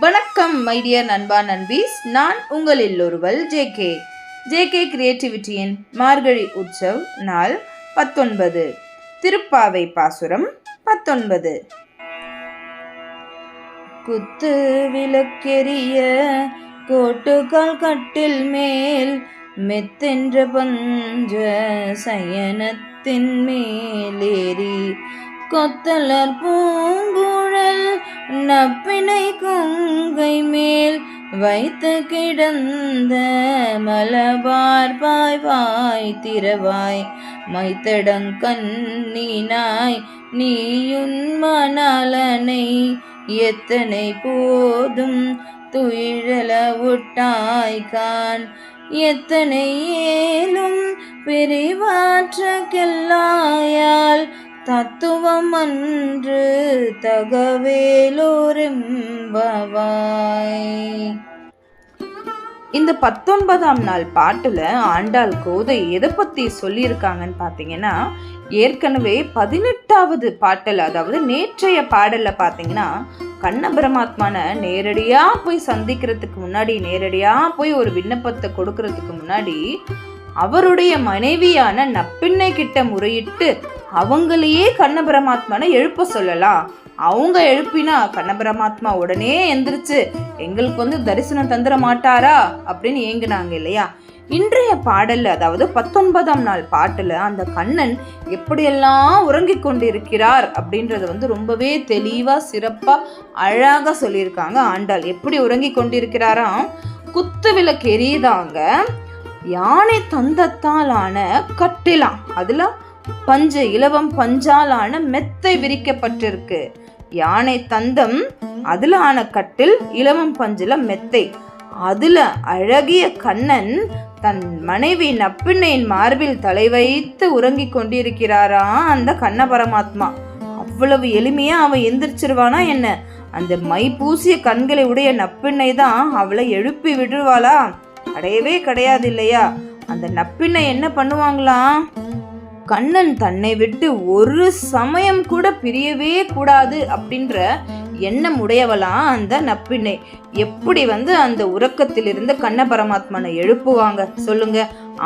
வணக்கம் மைடியர் நண்பா நண்பீஸ். நான் உங்களில் கே ஜே கே கிரியேட்டிவிட்டியின் மார்கழி உற்சவ் நாள் பத்தொன்பது. திருப்பாவை பாசுரம் பத்தொன்பது. குத்து விளக்கெரிய கோட்டுக்கால் கட்டில் மேல் மெத்தென்ற பஞ்ச சயனத்தின் மேலேறி கொத்தலர் பூங்குழல் நப்பினை கொங்கை மேல் வைத்து கிடந்த மலபார் பாய் வாய் திரவாய் மைத்தடங்கண்ணினாய் நீயுன் மணாலனை எத்தனை போதும் துயிழல விட்டாய்கான் எத்தனை ஏலும் பிரிவாற்றக்கெல்லாயால் தத்துவம் அன்று தகவேலோரெம்பவாய். இந்த பத்தொன்பதாம் நாள் பாட்டுல ஆண்டாள் கோதை எதை பத்தி சொல்லியிருக்காங்கன்னு பார்த்தீங்கன்னா ஏற்கனவே பதினெட்டாவது பாட்டல் அதாவது நேற்றைய பாடல்ல பார்த்தீங்கன்னா கண்ண பிரமாத்மான நேரடியா போய் சந்திக்கிறதுக்கு முன்னாடி நேரடியா போய் ஒரு விண்ணப்பத்தை கொடுக்கறதுக்கு முன்னாடி அவருடைய மனைவியான நப்பிண்ணை கிட்ட முறையிட்டு அவங்களையே கண்ணபரமாத்மானு எழுப்ப சொல்லலாம். அவங்க எழுப்பினா கண்ணபரமாத்மா உடனே எந்திரிச்சு எங்களுக்கு வந்து தரிசனம் தந்துட மாட்டாரா? அப்படின்னு ஏங்கினாங்க இல்லையா? இன்றைய பாடல்ல அதாவது பத்தொன்பதாம் நாள் பாட்டுல அந்த கண்ணன் எப்படியெல்லாம் உறங்கிக் கொண்டிருக்கிறார் அப்படின்றத வந்து ரொம்பவே தெளிவா சிறப்பா அழகாக சொல்லியிருக்காங்க ஆண்டாள். எப்படி உறங்கி கொண்டிருக்கிறாராம்? குத்து விளக்கு எரியுதாங்க. யானை தந்தத்தாலான ஆன கட்டிலாம். அதுல பஞ்சு இலவம் பஞ்சாலான மெத்தை விரிக்கப்பட்டிருக்கு. யானை தந்தம் அதுல ஆன கட்டில் இலவம் பஞ்சுல மெத்தை. அதுல அழகிய கண்ணன் தன் மனைவி நப்பிண்ணையின் மார்பில் தலை வைத்து உறங்கிக் கொண்டிருக்கிறாரா அந்த கண்ண பரமாத்மா. அவ்வளவு எளிமையா அவன் எந்திரிச்சிருவானா என்ன? அந்த மை பூசிய கண்களை உடைய நப்பிண்ணை தான் அவளை எழுப்பி விடுவாளா? கிடையவே கிடையாது இல்லையா? அந்த நப்பிண்ணை என்ன பண்ணுவாங்களாம் கண்ணன் தன்னை விட்டு ஒரு சமயம் கூட பிரியவே கூடாது அப்படின்ற எண்ணம் உடையவளாம் அந்த நப்பிண்ணை. எப்படி வந்து அந்த உறக்கத்திலிருந்து கண்ண பரமாத்மனை எழுப்புவாங்க சொல்லுங்க.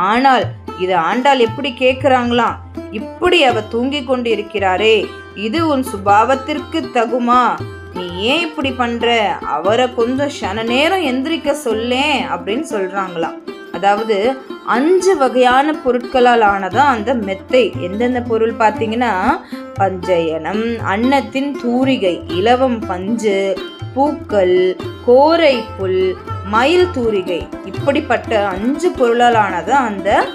ஆனால் இது ஆண்டாள் எப்படி கேட்குறாங்களாம் இப்படி அவ தூங்கி கொண்டு இருக்கிறாரே இது உன் சுபாவத்திற்கு தகுமா? நீ ஏன் இப்படி பண்ற? அவரை கொஞ்சம் சன நேரம் எந்திரிக்க சொல்லேன் அப்படின்னு சொல்றாங்களாம். அதாவது அஞ்சு வகையான பொருட்களால் ஆனதான் அந்த மெத்தை. எந்தெந்த பொருள் பார்த்தீங்கன்னா? பஞ்சயனம் அன்னத்தின் தூரிகை இலவம் பஞ்சு பூக்கள் கோரை புல் மயில் தூரிகை. இப்படிப்பட்ட அஞ்சு பொருளால் ஆனது அந்த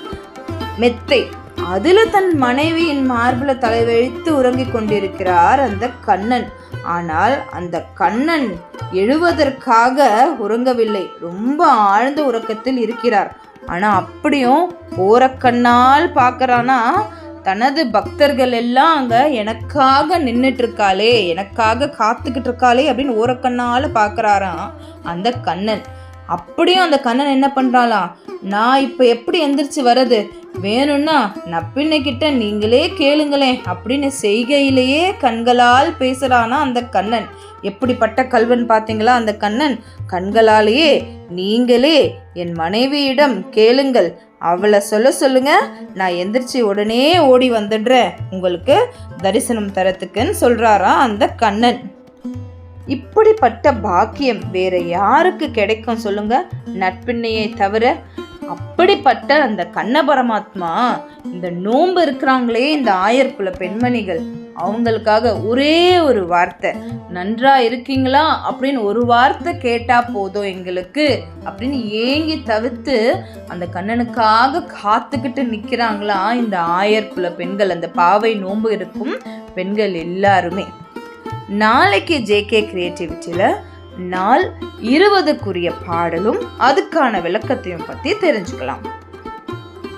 மெத்தை. அதில் தன் மனைவியின் மார்பில் தலைவழித்து உறங்கிக் கொண்டிருக்கிறார் அந்த கண்ணன். ஆனால் அந்த கண்ணன் எழுவதற்காக உறங்கவில்லை. ரொம்ப ஆழ்ந்த உறக்கத்தில் இருக்கிறார். ஆனால் அப்படியும் ஓரக்கண்ணால் பார்க்கறானா தனது பக்தர்கள் எல்லாம் அங்கே எனக்காக நின்றுட்டு இருக்காளே எனக்காக காத்துக்கிட்டு இருக்காளே அப்படின்னு ஓரக்கண்ணால் பார்க்குறாராம் அந்த கண்ணன். அப்படியும் அந்த கண்ணன் என்ன பண்ணுறாளாம் நான் இப்போ எப்படி எந்திரிச்சு வர்றது? வேணும்னா நப்பின்னை கிட்ட நீங்களே கேளுங்களேன் அப்படின்னு செய்கையிலேயே கண்களால் பேசுறானா அந்த கண்ணன். எப்படிப்பட்ட கல்வன் பார்த்தீங்களா அந்த கண்ணன்? கண்களாலேயே நீங்களே என் மனைவியிடம் கேளுங்கள். அவளை சொல்ல சொல்லுங்க நான் எந்திரிச்சு உடனே ஓடி வந்துடுறேன். உங்களுக்கு தரிசனம் தரத்துக்குன்னு சொல்றாரா அந்த கண்ணன். இப்படிப்பட்ட பாக்கியம் வேற யாருக்கு கிடைக்கும் சொல்லுங்க? நட்பின்னையை தவிர அப்படிப்பட்ட அந்த கண்ண பரமாத்மா இந்த நோன்பு இருக்கிறாங்களே இந்த ஆயர்குல பெண்மணிகள் அவங்களுக்காக ஒரே ஒரு வார்த்தை நன்றா இருக்கீங்களா? அப்படின்னு ஒரு வார்த்தை கேட்டா போதும் எங்களுக்கு அப்படின்னு ஏங்கி தவிர்த்து அந்த கண்ணனுக்காக காத்துக்கிட்டு நிற்கிறாங்களா இந்த ஆயர்குல பெண்கள் அந்த பாவை நோன்பு இருக்கும் பெண்கள் எல்லாருமே. நாளைக்கு ஜேகே கிரியேட்டிவிட்டியில் நாள் இருபதுக்குரிய பாடலும் அதுக்கான விளக்கத்தையும் பற்றி தெரிஞ்சுக்கலாம்.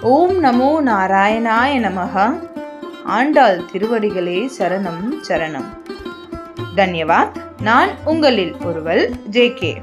ஓம் நமோ நாராயணாய நமக ஆண்டாள் திருவடிகளே சரணம் சரணம். தன்யவாத். நான் உங்களில் ஒருவள் ஜே கே.